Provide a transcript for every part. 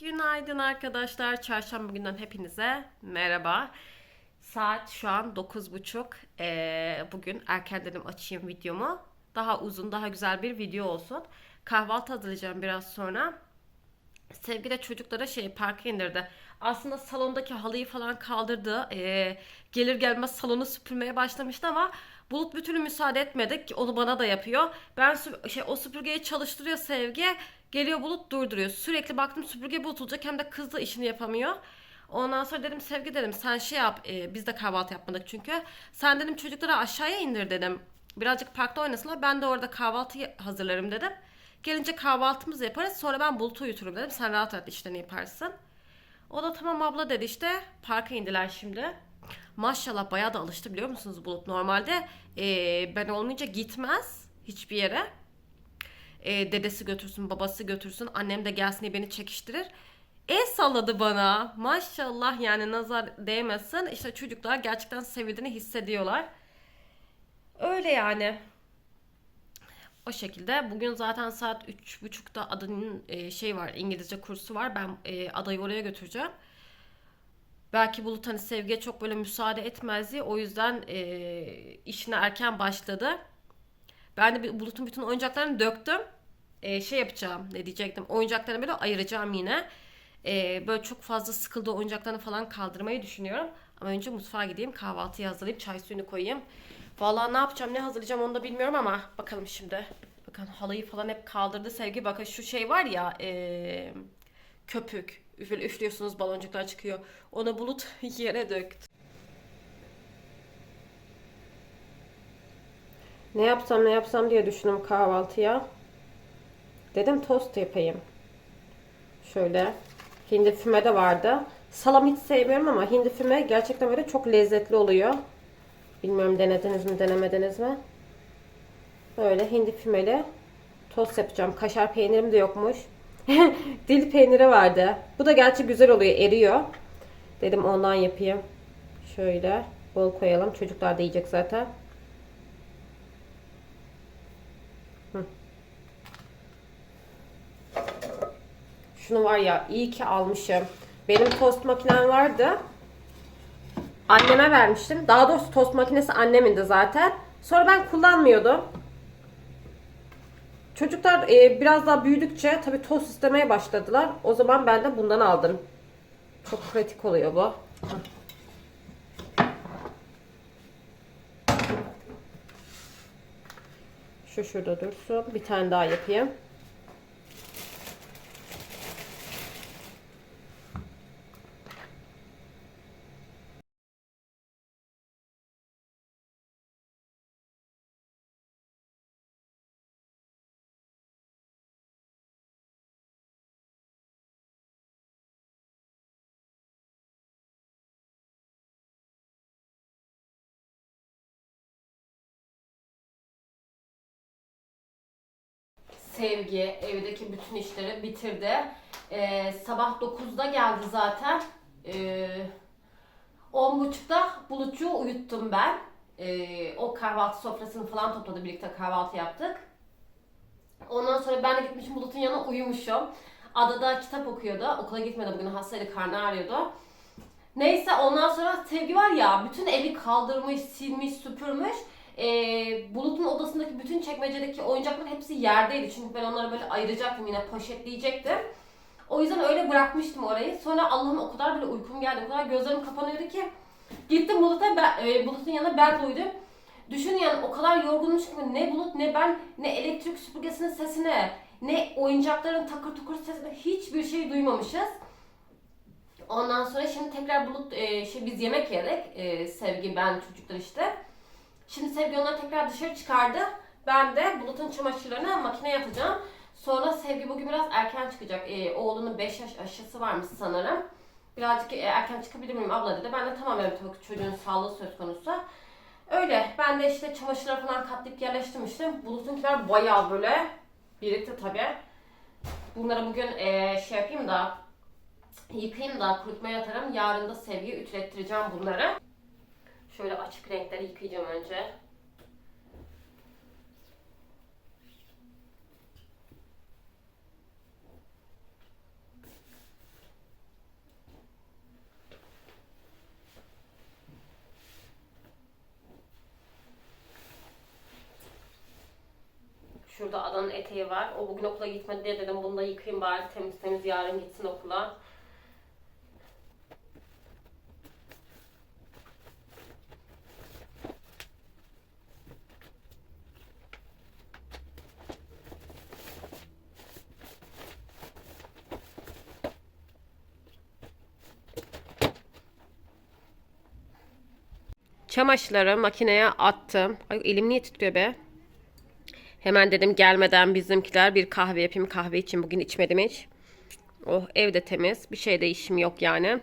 Günaydın arkadaşlar. Çarşamba günden hepinize merhaba. Saat şu an 9.30. Ee, bugün erken dedim açayım videomu. Daha uzun, daha güzel bir video olsun. Kahvaltı hazırlayacağım biraz sonra. Sevgi de çocuklara şey parka indirdi. Aslında salondaki halıyı falan kaldırdı. Ee, gelir gelmez salonu süpürmeye başlamıştı ama Bulut bir türlü müsaade etmedi. ki Onu bana da yapıyor. Ben şey o süpürgeyi çalıştırıyor Sevgi. Geliyor Bulut durduruyor. Sürekli baktım süpürge bozulacak hem de kız da işini yapamıyor. Ondan sonra dedim Sevgi dedim sen şey yap. e, biz de kahvaltı yapmadık çünkü. Sen dedim çocukları aşağıya indir dedim. Birazcık parkta oynasınlar. Ben de orada kahvaltı hazırlarım dedim. Gelince kahvaltımızı yaparız. Sonra ben Bulut'u uyuturum dedim. Sen rahat rahat işlerini yaparsın. O da tamam abla dedi işte. Parka indiler şimdi. Maşallah bayağı da alıştı biliyor musunuz Bulut? Normalde e, ben olmayınca gitmez hiçbir yere. E, dedesi götürsün, babası götürsün, annem de gelsin diye beni çekiştirir. El salladı bana. Maşallah yani nazar değmesin. İşte çocuklar gerçekten sevildiğini hissediyorlar. Öyle yani. O şekilde. Bugün zaten saat 3.30'da adının e, şey var, İngilizce kursu var. Ben e, adayı oraya götüreceğim. Belki Bulut hani Sevgi'ye çok böyle müsaade etmez diye o yüzden e, işine erken başladı. Ben de Bulut'un bütün oyuncaklarını döktüm. E, şey yapacağım ne diyecektim. Oyuncaklarını böyle ayıracağım yine. E, böyle çok fazla sıkıldığı oyuncaklarını falan kaldırmayı düşünüyorum. Ama önce mutfağa gideyim kahvaltıyı hazırlayıp çay suyunu koyayım. Vallahi ne yapacağım ne hazırlayacağım onu da bilmiyorum ama bakalım şimdi. Bakın halıyı falan hep kaldırdı Sevgi. Bakın şu şey var ya e, köpük. Üfle, üflüyorsunuz baloncuklar çıkıyor. Onu bulut yere döktü. Ne yapsam ne yapsam diye düşündüm kahvaltıya. Dedim tost yapayım. Şöyle. Hindi füme de vardı. Salam hiç sevmiyorum ama hindi füme gerçekten böyle çok lezzetli oluyor. Bilmiyorum denediniz mi denemediniz mi? Böyle hindi fümeli tost yapacağım. Kaşar peynirim de yokmuş. Dil peyniri vardı. Bu da gerçi güzel oluyor, eriyor. Dedim ondan yapayım. Şöyle bol koyalım. Çocuklar da yiyecek zaten. Şunu var ya iyi ki almışım. Benim tost makinem vardı. Anneme vermiştim. Daha doğrusu tost makinesi annemin de zaten. Sonra ben kullanmıyordum. Çocuklar e, biraz daha büyüdükçe tabii tost istemeye başladılar. O zaman ben de bundan aldım. Çok pratik oluyor bu. Şu şurada dursun. Bir tane daha yapayım. Sevgi evdeki bütün işleri bitirdi. Ee, sabah 9'da geldi zaten. Ee, 10.30'da Bulutçuğu uyuttum ben. Ee, o kahvaltı sofrasını falan topladı. Birlikte kahvaltı yaptık. Ondan sonra ben de gitmişim Bulut'un yanına uyumuşum. Adada kitap okuyordu. Okula gitmedi bugün hastaydı, karnı ağrıyordu. Neyse ondan sonra Sevgi var ya bütün evi kaldırmış, silmiş, süpürmüş. Ee, Bulut'un odasındaki bütün çekmecedeki oyuncakların hepsi yerdeydi. Çünkü ben onları böyle ayıracaktım yine poşetleyecektim. O yüzden öyle bırakmıştım orayı. Sonra Allah'ım o kadar böyle uykum geldi. O kadar gözlerim kapanıyordu ki. Gittim Bulut'a, ben, e, Bulut'un yanına ben uyudum. Düşün yani o kadar yorgunmuş ki ne Bulut ne ben ne elektrik süpürgesinin sesine ne oyuncakların takır tukur sesine hiçbir şey duymamışız. Ondan sonra şimdi tekrar Bulut e, şey biz yemek yedik. E, Sevgi ben çocuklar işte. Şimdi Sevgi onları tekrar dışarı çıkardı. Ben de Bulut'un çamaşırlarını makineye atacağım. Sonra Sevgi bugün biraz erken çıkacak. Ee, oğlunun 5 yaş aşısı varmış sanırım. Birazcık e, erken çıkabilir miyim abla dedi. Ben de tamam ki çocuğun sağlığı söz konusu. Öyle. Ben de işte çamaşırları falan katlayıp yerleştirmiştim. Bulut'unkiler bayağı böyle birikti tabii. Bunları bugün e, şey yapayım da yıkayayım da kurutmaya atarım. Yarın da Sevgi'ye ütülettireceğim bunları. Şöyle açık renkleri yıkayacağım önce. Şurada adanın eteği var. O bugün okula gitmedi diye dedim bunu da yıkayayım bari temiz temiz yarın gitsin okula. Çamaşırları makineye attım. Ay elim niye titriyor be? Hemen dedim gelmeden bizimkiler bir kahve yapayım. Kahve için bugün içmedim hiç. Oh evde temiz. Bir şey değişim yok yani.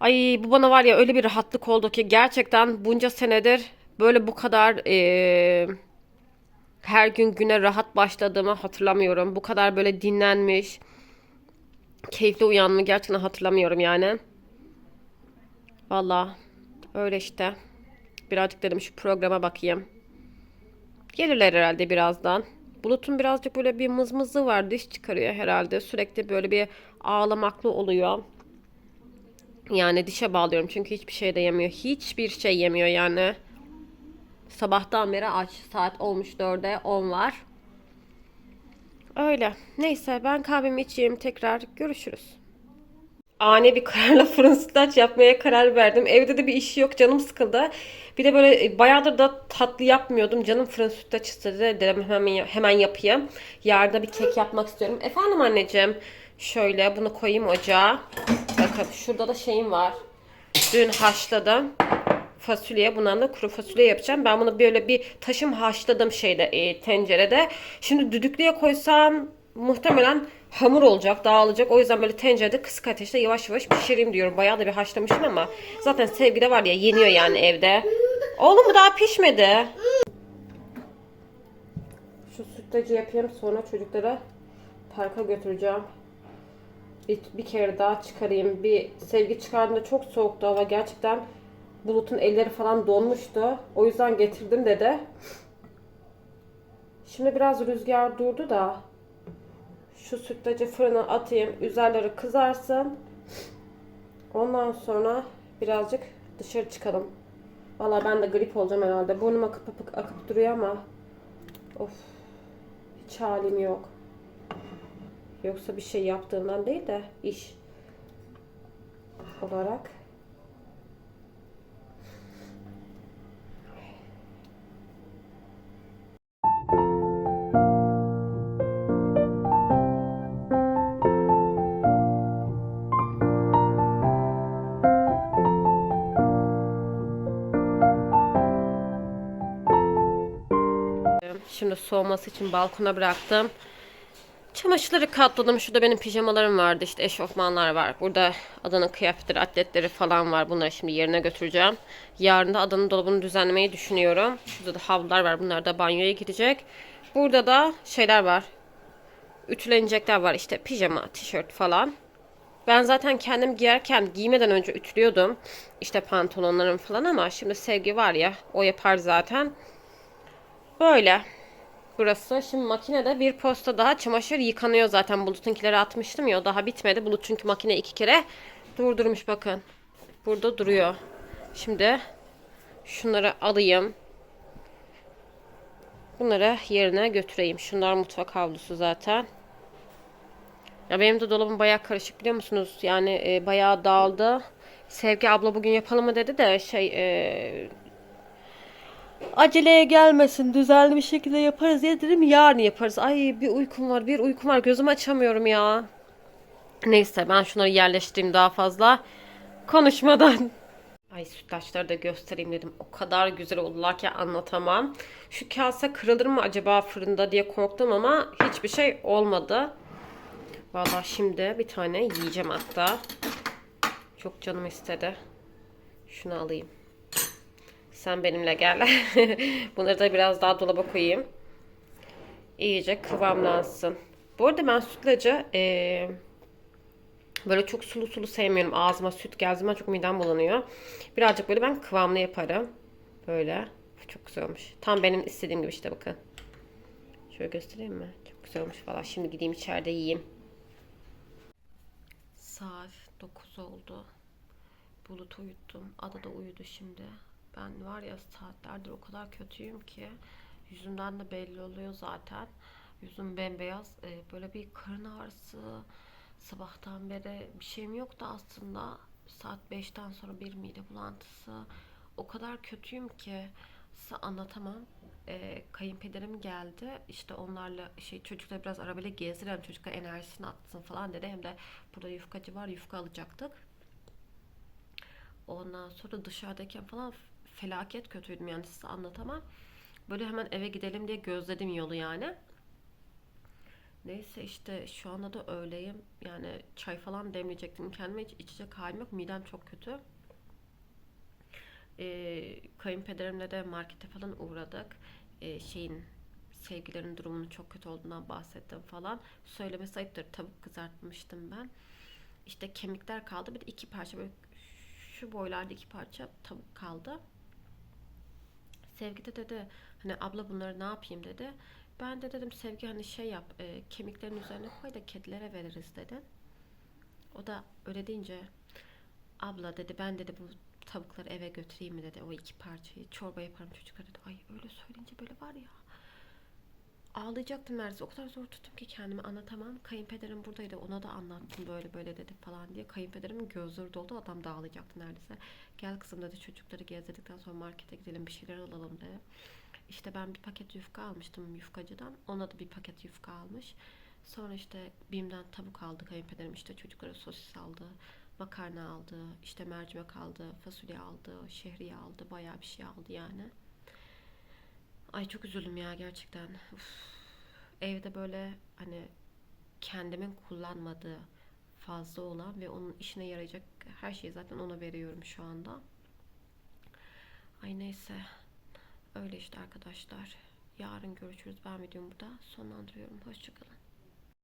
Ay bu bana var ya öyle bir rahatlık oldu ki gerçekten bunca senedir böyle bu kadar eee, her gün güne rahat başladığımı hatırlamıyorum. Bu kadar böyle dinlenmiş, keyifli uyanmayı gerçekten hatırlamıyorum yani. Valla öyle işte. Birazcık dedim şu programa bakayım. Gelirler herhalde birazdan. Bulut'un birazcık böyle bir mızmızı var. Diş çıkarıyor herhalde. Sürekli böyle bir ağlamaklı oluyor. Yani dişe bağlıyorum çünkü hiçbir şey de yemiyor. Hiçbir şey yemiyor yani. Sabahtan beri aç. Saat olmuş 4'e 10 var. Öyle. Neyse ben kahvemi içeyim. Tekrar görüşürüz. Ani bir kararla fırın yapmaya karar verdim. Evde de bir iş yok. Canım sıkıldı. Bir de böyle e, bayağıdır da tatlı yapmıyordum. Canım fırın sütlaç istedi. Dedim hemen, hemen yapayım. Yarın da bir kek yapmak istiyorum. Efendim anneciğim. Şöyle bunu koyayım ocağa. Bakın şurada da şeyim var. Dün haşladım fasulye. Bundan da kuru fasulye yapacağım. Ben bunu böyle bir taşım haşladım şeyde e, tencerede. Şimdi düdüklüye koysam muhtemelen hamur olacak, dağılacak. O yüzden böyle tencerede kısık ateşte yavaş yavaş pişireyim diyorum. Bayağı da bir haşlamışım ama zaten sevgide var ya yeniyor yani evde. Oğlum bu daha pişmedi. Şu sütlacı yapayım sonra çocuklara parka götüreceğim. Bir, bir kere daha çıkarayım. Bir sevgi çıkardığında çok soğuktu hava. Gerçekten Bulut'un elleri falan donmuştu. O yüzden getirdim dedi. Şimdi biraz rüzgar durdu da şu sütlacı fırına atayım. Üzerleri kızarsın. Ondan sonra birazcık dışarı çıkalım. Valla ben de grip olacağım herhalde. Burnum akıp akıp, akıp duruyor ama of hiç halim yok. Yoksa bir şey yaptığımdan değil de iş olarak. Şimdi soğuması için balkona bıraktım. Çamaşırları katladım. Şurada benim pijamalarım vardı. İşte eşofmanlar var. Burada Adana kıyafetleri, atletleri falan var. Bunları şimdi yerine götüreceğim. Yarın da Adana dolabını düzenlemeyi düşünüyorum. Şurada da havlular var. Bunlar da banyoya gidecek. Burada da şeyler var. Ütülenecekler var. İşte pijama, tişört falan. Ben zaten kendim giyerken giymeden önce ütülüyordum. İşte pantolonlarım falan ama şimdi sevgi var ya o yapar zaten. Böyle. Burası. Şimdi makinede bir posta daha çamaşır yıkanıyor zaten. Bulut'unkileri atmıştım ya daha bitmedi. Bulut çünkü makine iki kere durdurmuş bakın. Burada duruyor. Şimdi şunları alayım. Bunları yerine götüreyim. Şunlar mutfak havlusu zaten. Ya benim de dolabım bayağı karışık biliyor musunuz? Yani e, bayağı dağıldı. Sevgi abla bugün yapalım mı dedi de şey e, aceleye gelmesin düzenli bir şekilde yaparız diye dedim yarın yaparız. Ay bir uykum var bir uykum var gözümü açamıyorum ya. Neyse ben şunları yerleştireyim daha fazla konuşmadan. Ay sütlaçları da göstereyim dedim. O kadar güzel oldular ki anlatamam. Şu kase kırılır mı acaba fırında diye korktum ama hiçbir şey olmadı. Vallahi şimdi bir tane yiyeceğim hatta. Çok canım istedi. Şunu alayım. Sen benimle gel. Bunları da biraz daha dolaba koyayım. İyice kıvamlansın. Bu arada ben sütlacı eee, böyle çok sulu sulu sevmiyorum. Ağzıma süt geldiği zaman çok midem bulanıyor. Birazcık böyle ben kıvamlı yaparım. Böyle. Çok güzel olmuş. Tam benim istediğim gibi işte bakın. Şöyle göstereyim mi? Çok güzel olmuş valla. Şimdi gideyim içeride yiyeyim. Saat 9 oldu. Bulut uyuttum. Ada da uyudu şimdi. Ben var ya saatlerdir o kadar kötüyüm ki Yüzümden de belli oluyor zaten. Yüzüm bembeyaz. Ee, böyle bir karın ağrısı. Sabahtan beri bir şeyim yoktu aslında. Saat 5'ten sonra bir mide bulantısı. O kadar kötüyüm ki size anlatamam. Ee, kayınpederim geldi. İşte onlarla şey çocukları biraz arabayla gezdirelim. Çocuklar enerjisini atsın falan dedi. Hem de burada yufkacı var. Yufka alacaktık. Ondan sonra dışarıdayken falan felaket kötüydüm yani size anlatamam. Böyle hemen eve gidelim diye gözledim yolu yani. Neyse işte şu anda da öyleyim. Yani çay falan demleyecektim. Kendime hiç içecek halim yok. Midem çok kötü. Ee, kayınpederimle de markete falan uğradık. Ee, şeyin sevgilerin durumunun çok kötü olduğundan bahsettim falan. Söylemesi ayıptır. Tavuk kızartmıştım ben. İşte kemikler kaldı. Bir de iki parça böyle şu boylarda iki parça tavuk kaldı. Sevgi de dedi hani abla bunları ne yapayım dedi. Ben de dedim Sevgi hani şey yap e, kemiklerin üzerine koy da kedilere veririz dedi. O da öyle deyince abla dedi ben dedi bu tavukları eve götüreyim mi dedi o iki parçayı çorba yaparım çocuklara dedi. Ay öyle söyleyince böyle var ya ağlayacaktım neredeyse. O kadar zor tuttum ki kendimi anlatamam. Kayınpederim buradaydı. Ona da anlattım böyle böyle dedi falan diye. Kayınpederimin gözleri doldu. Adam da ağlayacaktı neredeyse. Gel kızım dedi çocukları gezdirdikten sonra markete gidelim bir şeyler alalım dedi. İşte ben bir paket yufka almıştım yufkacıdan. Ona da bir paket yufka almış. Sonra işte Bim'den tavuk aldı kayınpederim. işte çocuklara sosis aldı. Makarna aldı. işte mercimek aldı. Fasulye aldı. Şehriye aldı. Bayağı bir şey aldı yani. Ay çok üzüldüm ya gerçekten. Uf. Evde böyle hani kendimin kullanmadığı fazla olan ve onun işine yarayacak her şeyi zaten ona veriyorum şu anda. Ay neyse. Öyle işte arkadaşlar. Yarın görüşürüz. Ben videomu burada sonlandırıyorum. Hoşçakalın.